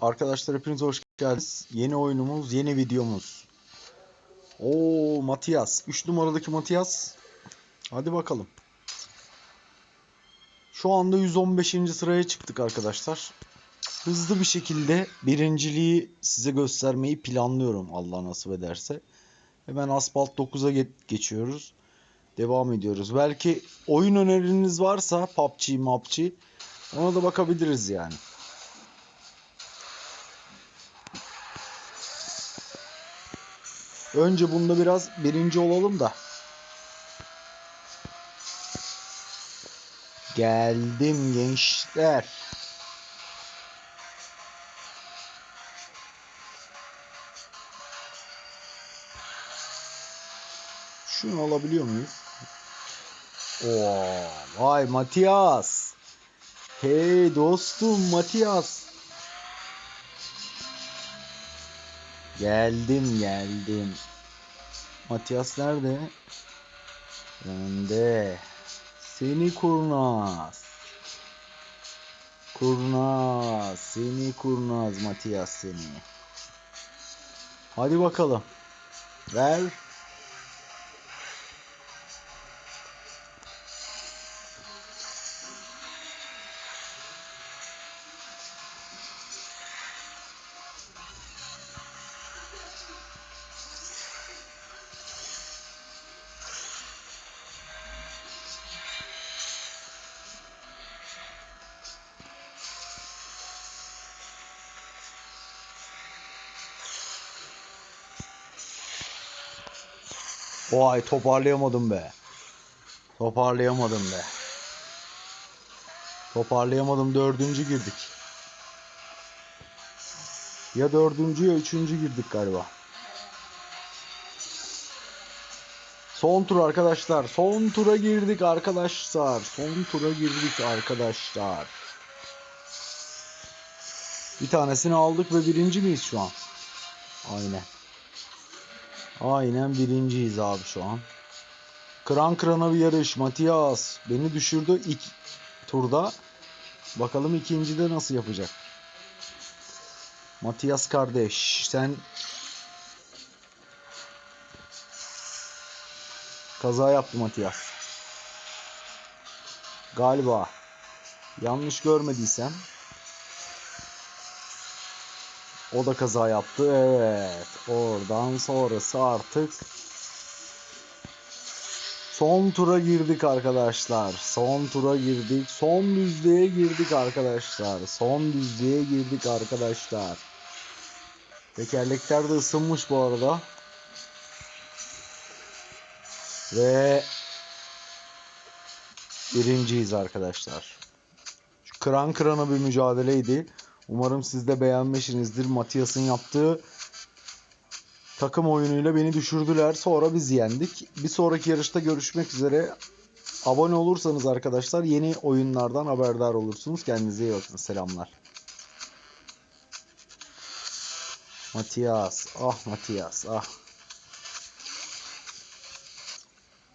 Arkadaşlar hepiniz hoş geldiniz. Yeni oyunumuz, yeni videomuz. Oo Matias. 3 numaradaki Matias. Hadi bakalım. Şu anda 115. sıraya çıktık arkadaşlar. Hızlı bir şekilde birinciliği size göstermeyi planlıyorum Allah nasip ederse. Hemen Asphalt 9'a ge- geçiyoruz. Devam ediyoruz. Belki oyun öneriniz varsa PUBG, MUBG ona da bakabiliriz yani. Önce bunda biraz birinci olalım da. Geldim gençler. Şunu alabiliyor muyuz? Oo, vay Matias. Hey dostum Matias. Geldim geldim. Matias nerede? Önde. Seni kurnaz. Kurnaz. Seni kurnaz Matias seni. Hadi bakalım. Ver. Vay toparlayamadım be. Toparlayamadım be. Toparlayamadım dördüncü girdik. Ya dördüncü ya üçüncü girdik galiba. Son tur arkadaşlar. Son tura girdik arkadaşlar. Son tura girdik arkadaşlar. Bir tanesini aldık ve birinci miyiz şu an? Aynen. Aynen birinciyiz abi şu an. Kıran kırana bir yarış. Matias beni düşürdü ilk turda. Bakalım ikincide nasıl yapacak. Matias kardeş sen kaza yaptı Matias. Galiba. Yanlış görmediysem. O da kaza yaptı. Evet. Oradan sonrası artık son tura girdik arkadaşlar. Son tura girdik. Son düzlüğe girdik arkadaşlar. Son düzlüğe girdik arkadaşlar. Tekerlekler de ısınmış bu arada. Ve birinciyiz arkadaşlar. Şu kıran kırana bir mücadeleydi. Umarım siz de beğenmişsinizdir. Matias'ın yaptığı takım oyunuyla beni düşürdüler. Sonra biz yendik. Bir sonraki yarışta görüşmek üzere. Abone olursanız arkadaşlar yeni oyunlardan haberdar olursunuz. Kendinize iyi bakın. Selamlar. Matias. Ah Matias. Ah.